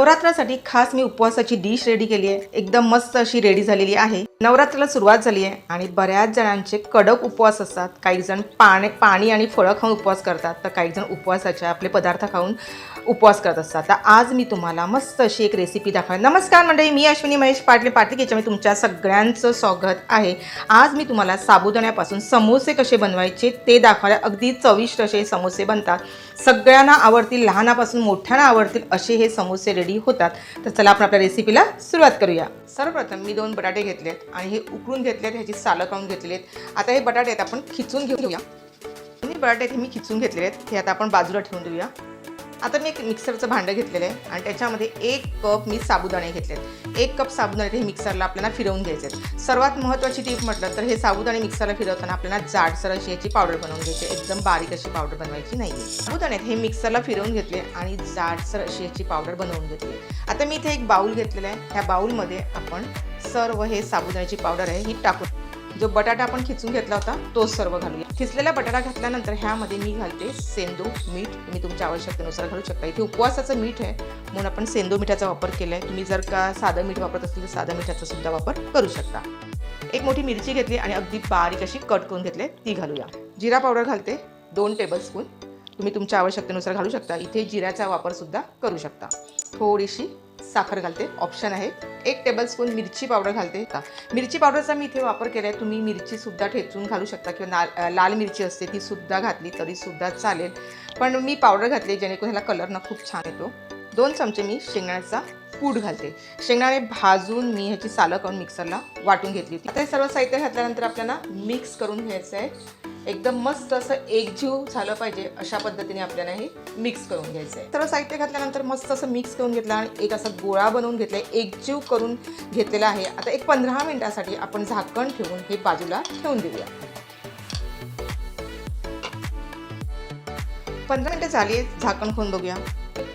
नवरात्रासाठी खास मी उपवासाची dish ready केली आहे. एकदम मस्त अशी रेडी झालेली आहे. नवरात्राला सुरुवात झाली आहे आणि बऱ्याच जणांचे कडक उपवास असतात. काही जण पाणी पाणी आणि फळं खाऊन उपवास करतात तर काही जण उपवासाचे आपले पदार्थ खाऊन उपवास करत असतात. तर आज मी तुम्हाला मस्त अशी एक रेसिपी दाखवेन नमस्कार मंडळी मी अश्विनी महेश पाटले पाटील याच्यामध्ये तुमच्या सगळ्यांचं स्वागत आहे. आज मी तुम्हाला साबुदाण्यापासून समोसे कसे बनवायचे ते दाखवायला अगदी चविष्ट असे समोसे बनतात. सगळ्यांना आवडतील लहानापासून मोठ्यांना आवडतील असे हे समोसे रेडी होतात. तर चला आपण आपल्या रेसिपीला सुरुवात करूया. सर्वप्रथम मी दोन बटाटे घेतलेत आणि हे उकळून घेतलेत ह्याची सालं काढून घेतलेली आहेत आता हे बटाटे आहेत आपण खिचून घेऊन घेऊया. मी बटाटे आहेत मी खिचून घेतलेले आहेत. हे आता आपण बाजूला ठेवून देऊया. आता मी एक मिक्सरचं भांडं घेतलेलं आहे आणि त्याच्यामध्ये एक कप मी साबुदाणे घेतलेत. एक कप साबुदाणे हे मिक्सरला आपल्याला फिरवून घ्यायचे आहेत सर्वात महत्त्वाची टीप म्हटलं तर हे साबुदाणे मिक्सरला फिरवताना आपल्याला जाडसर अशी याची पावडर बनवून घ्यायची. एकदम बारीक अशी पावडर बनवायची नाही आहे साबुदाण्यात हे मिक्सरला फिरवून घेतले आणि जाडसर अशी याची पावडर बनवून घेतली. आता मी इथे एक बाऊल घेतलेला आहे. ह्या बाऊलमध्ये आपण सर्व हे साबुदाण्याची पावडर आहे ही टाकून जो बटाटा आपण खिचून घेतला होता तोच सर्व घालूया. खिचलेला बटाटा घातल्यानंतर ह्यामध्ये मी घालते सेंदू मीठ. तुम्ही तुमच्या आवश्यकतेनुसार घालू शकता. इथे उपवासाचं मीठ आहे म्हणून आपण सेंदू मिठाचा वापर केला आहे तुम्ही जर का साधं मीठ वापरत असेल तर साधं मिठाचा सुद्धा वापर करू शकता. एक मोठी मिरची घेतली आणि अगदी बारीक अशी कट करून घेतले. ती घालूया. जिरा पावडर घालते दोन टेबलस्पून तुम्ही तुमच्या आवश्यकतेनुसार घालू शकता. इथे जिऱ्याचा वापर सुद्धा करू शकता. थोडीशी साखर घालते ऑप्शन आहे. एक टेबलस्पून मिरची पावडर घालते. का मिरची पावडरचा मी इथे वापर केला आहे तुम्ही मिरचीसुद्धा ठेचून घालू शकता किंवा ना लाल मिरची असते ती सुद्धा घातली तरीसुद्धा चालेल. पण मी पावडर घातली जेणेकरून ह्याला कलर ना खूप छान येतो. दोन चमचे मी शेंगण्याचा पूड घालते. शेंगदाणे भाजून मी ह्याची सालं करून मिक्सरला वाटून घेतली होती. तर सर्व साहित्य घातल्यानंतर आपल्याला मिक्स करून घ्यायचं आहे एकदम मस्त असं एकजीव झालं पाहिजे अशा पद्धतीने आपल्याला हे मिक्स करून घ्यायचं आहे सर्व साहित्य घातल्यानंतर मस्त असं मिक्स करून घेतलं आणि एक असा गोळा बनवून घेतला एकजीव करून घेतलेला आहे. आता एक पंधरा मिनिटासाठी आपण झाकण ठेवून हे बाजूला ठेवून देऊया. पंधरा मिनटं झाली झाकण खोन बघूया.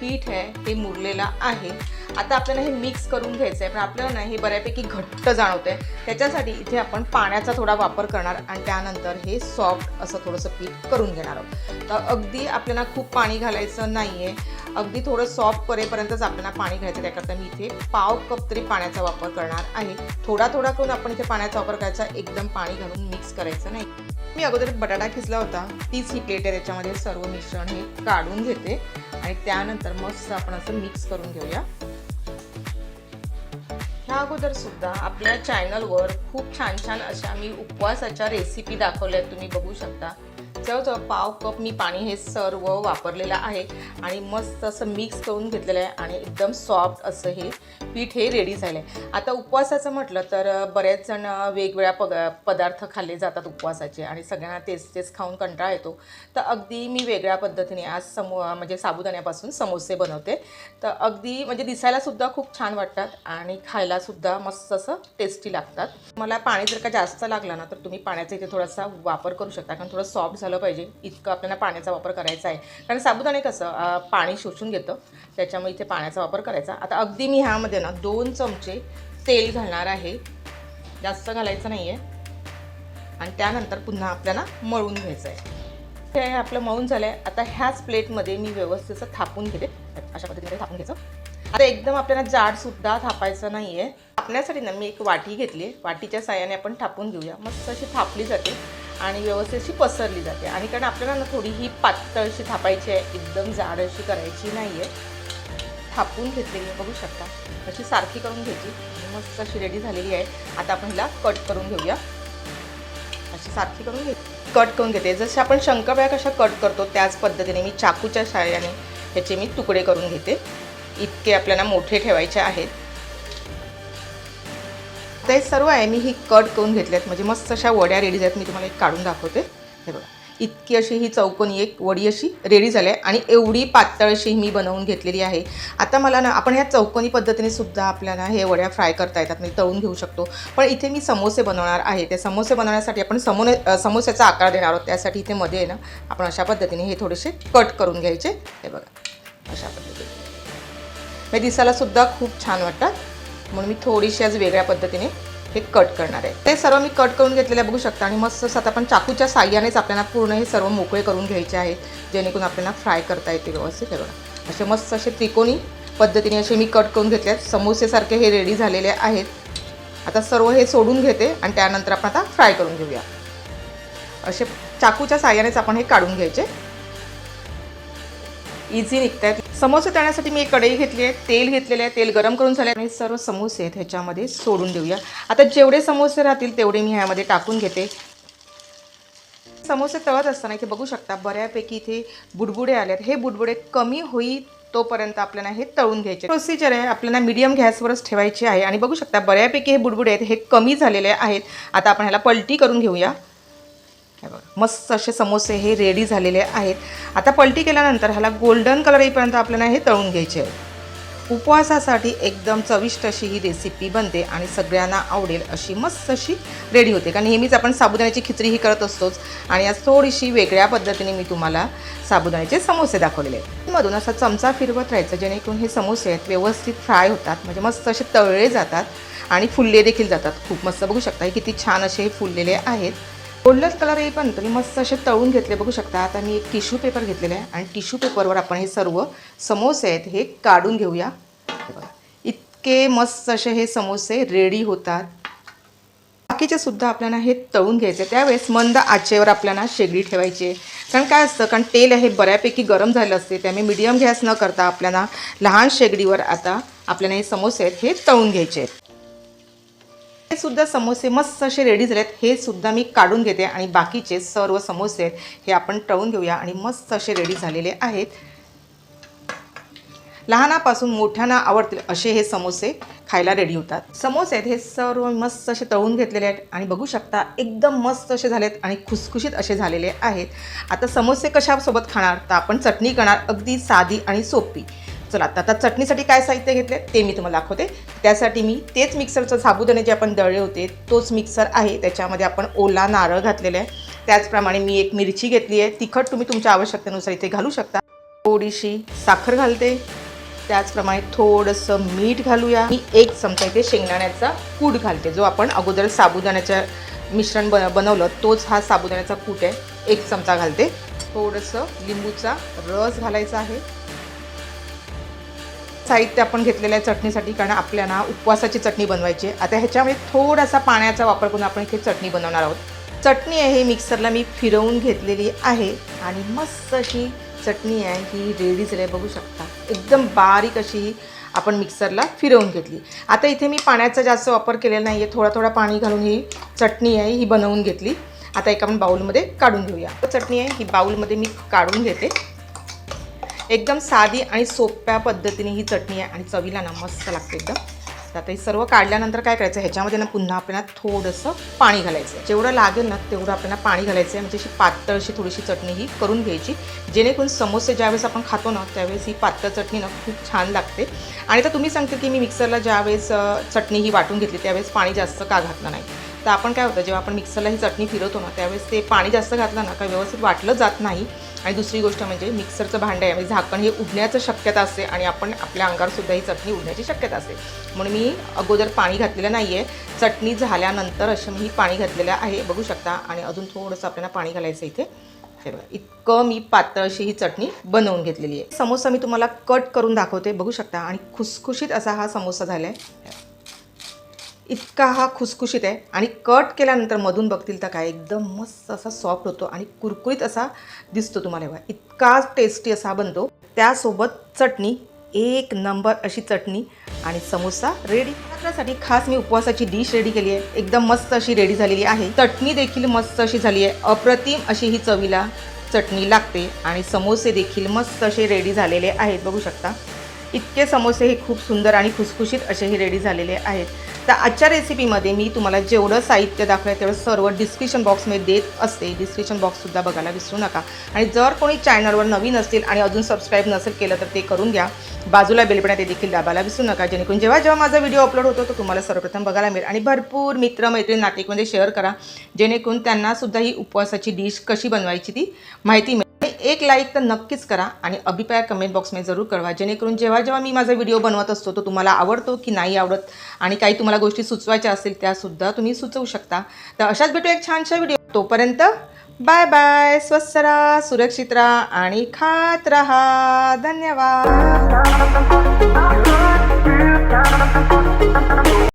पीठ आहे हे मुरलेलं आहे. आता आपल्याला हे मिक्स करून घ्यायचं आहे पण आपल्याला ना हे बऱ्यापैकी घट्ट जाणवते आहे त्याच्यासाठी इथे आपण पाण्याचा थोडा वापर करणार आणि त्यानंतर हे सॉफ्ट असं थोडंसं पीठ करून घेणार आहोत. तर अगदी आपल्याला खूप पाणी घालायचं नाही आहे अगदी थोडं सॉफ्ट करेपर्यंतच आपल्याला पाणी घ्यायचं त्याकरता मी इथे पाव कप तरी पाण्याचा वापर करणार आहे. थोडा थोडा करून आपण इथे पाण्याचा वापर करायचा एकदम पाणी घालून मिक्स करायचं नाही. मी अगोदर बटाटा खिचला होता तीच ही प्लेट आहे त्याच्यामध्ये सर्व मिश्रण हे काढून घेते. आणि त्यानंतर मस्त आपण असं मिक्स करून घेऊया. ह्या अगोदर सुद्धा आपल्या चॅनलवर खूप छान छान अशा मी उपवासाच्या रेसिपी दाखवल्या आहेत. तुम्ही बघू शकता. जवळजवळ पाव कप मी पाणी हे सर्व वापरलेलं आहे आणि मस्त असं मिक्स करून घेतलेलं आहे आणि एकदम सॉफ्ट असं हे पीठ हे रेडी झालं आहे आता उपवासाचं म्हटलं तर बरेच जण वेगवेगळ्या पग पदार्थ खाल्ले जातात उपवासाचे आणि सगळ्यांना तेच तेच खाऊन कंटाळा येतो. तर अगदी मी वेगळ्या पद्धतीने आज समो म्हणजे साबुदाण्यापासून समोसे बनवते. तर अगदी म्हणजे दिसायलासुद्धा खूप छान वाटतात आणि खायलासुद्धा मस्त असं टेस्टी लागतात. मला पाणी जर का जास्त लागलं ना तर तुम्ही पाण्याचा इथे थोडासा वापर करू शकता कारण थोडं सॉफ्ट झालं पाहिजे. इतकं आपल्याला पाण्याचा वापर करायचा आहे. कारण साबुदाणे कसं पाणी शोषून घेतं. त्याच्यामुळे इथे पाण्याचा वापर करायचा. आता अगदी मी ह्यामध्ये ना दोन चमचे तेल घालणार आहे. जास्त घालायचं नाही आहे आणि त्यानंतर पुन्हा आपल्याला मळून घ्यायचं आहे. हे आपलं मळून झालं आहे आता ह्याच प्लेटमध्ये मी व्यवस्थित असं थापून घेते. अशा पद्धतीने थापून घ्यायचं. आता एकदम आपल्याला जाडसुद्धा थापायचं नाही आहे थापण्यासाठी ना मी एक वाटी घेतली आहे. वाटीच्या साह्याने आपण थापून घेऊया. मस्त अशी थापली जाते. आणि व्यवस्थित अशी पसरली जाते. आणि कारण आपल्याला ना थोडी ही पातळ अशी थापायची आहे एकदम जाड अशी करायची नाही आहे थापून घेतलेली आहे, बघू शकता. अशी सारखी करून घ्यायची. मस्त अशी रेडी झालेली आहे. आता आपण हिला कट करून घेऊया. अशी सारखी करून घे कट करून घेते. जसे आपण शंकरबाया कशा कट करतो त्याच पद्धतीने मी चाकूच्या साह्याने ह्याचे मी तुकडे करून घेते. इतके आपल्याला मोठे ठेवायचे आहेत. ते सर्व आहे. मी ही कट करून घेतल्यात म्हणजे मस्त अशा वड्या रेडी आहेत. मी तुम्हाला एक काढून दाखवते. हे बघा. इतकी अशी ही चौकोनी एक वडी अशी रेडी झाली आहे. आणि एवढी पातळ अशी मी बनवून घेतलेली आहे. आता मला ना आपण ह्या चौकोनी पद्धतीने सुद्धा आपल्याला हे वड्या फ्राय करता येतात. म्हणजे तळून घेऊ शकतो. पण इथे मी समोसे बनवणार आहे. ते समोसे बनवण्यासाठी आपण समोने समोस्याचा आकार देणार आहोत. त्यासाठी इथे मध्ये आहे ना आपण अशा पद्धतीने हे थोडेसे कट करून घ्यायचे. हे बघा. अशा पद्धतीने. हे दिसायला सुद्धा खूप छान वाटतात म्हणून मी थोडीशी आज वेगळ्या पद्धतीने हे कट करणार आहे. ते सर्व मी कट करून घेतलेले बघू शकता आणि मस्त असं आता आपण चाकूच्या साह्यानेच आपल्याला पूर्ण हे सर्व मोकळे करून घ्यायचे आहेत जेणेकरून आपल्याला फ्राय करता येते व्यवस्थित. हे बघा. असे मस्त असे त्रिकोणी पद्धतीने असे मी कट करून घेतले आहेत समोसेसारखे हे रेडी झालेले आहेत. आता सर्व हे सोडून घेते आणि त्यानंतर आपण आता फ्राय करून घेऊया. असे चाकूच्या साह्यानेच आपण हे काढून घ्यायचे. इझी निघत आहेत समोसे तळण्यासाठी मी एक कढई घेतली आहे तेल घेतलेले आहे तेल गरम करून झाले आणि सर्व समोसे आहेत ह्याच्यामध्ये सोडून देऊया. आता जेवढे समोसे राहतील तेवढे मी ह्यामध्ये टाकून घेते. समोसे तळत असताना इथे बघू शकता बऱ्यापैकी इथे बुडबुडे आले आहेत हे बुडबुडे कमी होई तोपर्यंत आपल्याला हे तळून घ्यायचे. प्रोसिजर आहे. आपल्याला मीडियम गॅसवरच ठेवायचे आहे. आणि बघू शकता बऱ्यापैकी हे बुडबुडे आहेत. हे कमी झालेले आहेत. आता आपण ह्याला पलटी करून घेऊया. हे बघा. मस्त असे समोसे हे रेडी झालेले आहेत. आता पलटी केल्यानंतर ह्याला गोल्डन कलर येईपर्यंत आपल्याला हे तळून घ्यायचे आहे उपवासासाठी एकदम चविष्ट अशी ही रेसिपी बनते आणि सगळ्यांना आवडेल अशी मस्त अशी रेडी होते. कारण नेहमीच आपण साबुदाण्याची खिचडी ही करत असतोच. आणि आज थोडीशी वेगळ्या पद्धतीने मी तुम्हाला साबुदाण्याचे समोसे दाखवलेले आहेत. मधून असा चमचा फिरवत राहायचं जेणेकरून हे समोसे आहेत व्यवस्थित फ्राय होतात. म्हणजे मस्त असे तळले जातात आणि फुलले देखील जातात. खूप मस्त बघू शकता हे किती छान असे हे फुललेले आहेत. गोल्डन कलर येईपर्यंत मी मस्त असे तळून घेतले बघू शकता. आता मी एक टिश्यू पेपर घेतलेला आहे आणि टिश्यू पेपरवर आपण हे सर्व समोसे आहेत हे काढून घेऊया. इतके मस्त असे हे समोसे रेडी होतात. बाकीचे सुद्धा आपल्याला हे तळून घ्यायचे. त्यावेळेस मंद आचेवर आपल्याला शेगडी ठेवायची आहे. कारण काय असतं कारण तेल हे बऱ्यापैकी गरम झालं असते त्यामुळे मीडियम गॅस न करता आपल्याला लहान शेगडीवर आता आपल्याला हे समोसे आहेत हे तळून घ्यायचे आहेत. हे सुद्धा समोसे मस्त असे रेडी झालेत. हे सुद्धा मी काढून घेते आणि बाकीचे सर्व समोसे आहेत हे आपण तळून घेऊया आणि मस्त असे रेडी झालेले आहेत. लहानापासून मोठ्यांना आवडतील असे हे समोसे खायला रेडी होतात. समोसे आहेत हे सर्व मस्त असे तळून घेतलेले आहेत आणि बघू शकता एकदम मस्त असे झालेत आणि खुसखुशीत असे झालेले आहेत. आता समोसे कशासोबत खाणार? तर आपण चटणी करणार अगदी साधी आणि सोपी. चला आता आता चटणीसाठी काय साहित्य घेतले ते मी तुम्हाला दाखवते. त्यासाठी मी तेच मिक्सरचं साबुदाणे जे आपण दळले होते तोच मिक्सर आहे. त्याच्यामध्ये आपण ओला नारळ घातलेला आहे. त्याचप्रमाणे मी एक मिरची घेतली आहे. तिखट तुम्ही तुमच्या आवश्यकतेनुसार इथे घालू शकता. थोडीशी साखर घालते. त्याचप्रमाणे थोडंसं मीठ घालूया. मी एक चमचा इथे शेंगदाण्याचा कूट घालते. जो आपण अगोदर साबुदाण्याचं मिश्रण बन बनवलं तोच हा साबुदाण्याचा कूट आहे. एक चमचा घालते. थोडंसं लिंबूचा रस घालायचा आहे. साहित्य आपण घेतलेलं आहे चटणीसाठी कारण आपल्याला उपवासाची चटणी बनवायची आहे. आता ह्याच्यामध्ये थोडासा पाण्याचा वापर करून आपण इथे चटणी बनवणार आहोत. चटणी आहे ही मिक्सरला मी फिरवून घेतलेली आहे आणि मस्त अशी चटणी आहे ही रेडी झाली बघू शकता. एकदम बारीक अशी ही आपण मिक्सरला फिरवून घेतली. आता इथे मी पाण्याचा जास्त वापर केलेला नाही आहे थोडा थोडा पाणी घालून ही चटणी आहे ही बनवून घेतली. आता एक आपण बाऊलमध्ये काढून घेऊया. चटणी आहे ही बाऊलमध्ये मी काढून घेते. एकदम साधी आणि सोप्या पद्धतीने ही चटणी आहे आणि चवीला ना मस्त लागते एकदम. तर आता हे सर्व काढल्यानंतर काय करायचं ह्याच्यामध्ये ना पुन्हा आपल्याला थोडंसं पाणी घालायचं जेवढं लागेल ना तेवढं आपल्याला पाणी घालायचं आहे म्हणजे अशी पातळ अशी थोडीशी चटणी ही करून घ्यायची. जेणेकरून समोसे ज्यावेळेस आपण खातो ना त्यावेळेस ही पातळ चटणी ना खूप छान लागते. आणि तर तुम्ही सांगते की मी मिक्सरला ज्यावेळेस चटणी ही वाटून घेतली त्यावेळेस पाणी जास्त का घातलं नाही. तर आपण काय होतं जेव्हा आपण मिक्सरला ही चटणी फिरवतो ना त्यावेळेस ते पाणी जास्त घातलं ना का व्यवस्थित वाटलं जात नाही. आणि दुसरी गोष्ट म्हणजे मिक्सरचं भांडं आहे म्हणजे झाकण हे उडण्याचं शक्यता असते आणि आपण आपल्या अंगावरसुद्धा ही चटणी उडण्याची शक्यता असते. म्हणून मी अगोदर पाणी घातलेलं नाही आहे चटणी झाल्यानंतर असं मी पाणी घातलेलं आहे बघू शकता. आणि अजून थोडंसं आपल्याला पाणी घालायचं इथे. इतकं मी पातळ अशी ही चटणी बनवून घेतलेली आहे. समोसा मी तुम्हाला कट करून दाखवते बघू शकता. आणि खुसखुशीत असा हा समोसा झाला आहे इतका हा खुसखुशीत आहे. आणि कट केल्यानंतर मधून बघतील तर काय एकदम मस्त असा सॉफ्ट होतो आणि कुरकुरीत असा दिसतो तुम्हाला बघा. इतका टेस्टी असा बनतो. त्यासोबत चटणी एक नंबर अशी चटणी आणि समोसा रेडी त्यासाठी खास मी उपवासाची डिश रेडी केली आहे. एकदम मस्त अशी रेडी झालेली आहे. चटणी देखील मस्त अशी झाली आहे. अप्रतिम अशी ही चवीला चटणी लागते आणि समोसे देखील मस्त असे रेडी झालेले आहेत. बघू शकता. इतके समोसे हे खूप सुंदर आणि खुसखुशीत असेही रेडी झालेले आहेत. तर आजच्या रेसिपीमध्ये मी तुम्हाला जेवढं साहित्य दाखवलं तेवढं सर्व डिस्क्रिप्शन बॉक्समध्ये देत असते. डिस्क्रिप्शन बॉक्ससुद्धा बघायला विसरू नका. आणि जर कोणी चॅनलवर नवीन असतील आणि अजून सबस्क्राईब नसेल केलं तर ते करून घ्या. बाजूला बेलपणा ते देखील दाबायला विसरू नका. जेणेकरून जेव्हा जेव्हा माझा व्हिडिओ अपलोड होतो तो तुम्हाला सर्वप्रथम बघायला मिळेल. आणि भरपूर मित्र मैत्रीण नातेकमध्ये शेअर करा. जेणेकरून त्यांनासुद्धा ही उपवासाची डिश कशी बनवायची ती माहिती मिळेल. एक लाईक तर नक्कीच करा आणि अभिप्राय कमेंट बॉक्समध्ये जरूर कळवा. जेणेकरून जेव्हा जेव्हा मी माझा व्हिडिओ बनवत असतो तो तुम्हाला आवडतो की नाही आवडत आणि काही तुम्हाला गोष्टी सुचवायच्या असतील त्यासुद्धा तुम्ही सुचवू शकता. तर अशाच भेटू एक छानशा व्हिडिओ तोपर्यंत बाय बाय स्वस्त राहा सुरक्षित राहा आणि खात राहा. धन्यवाद.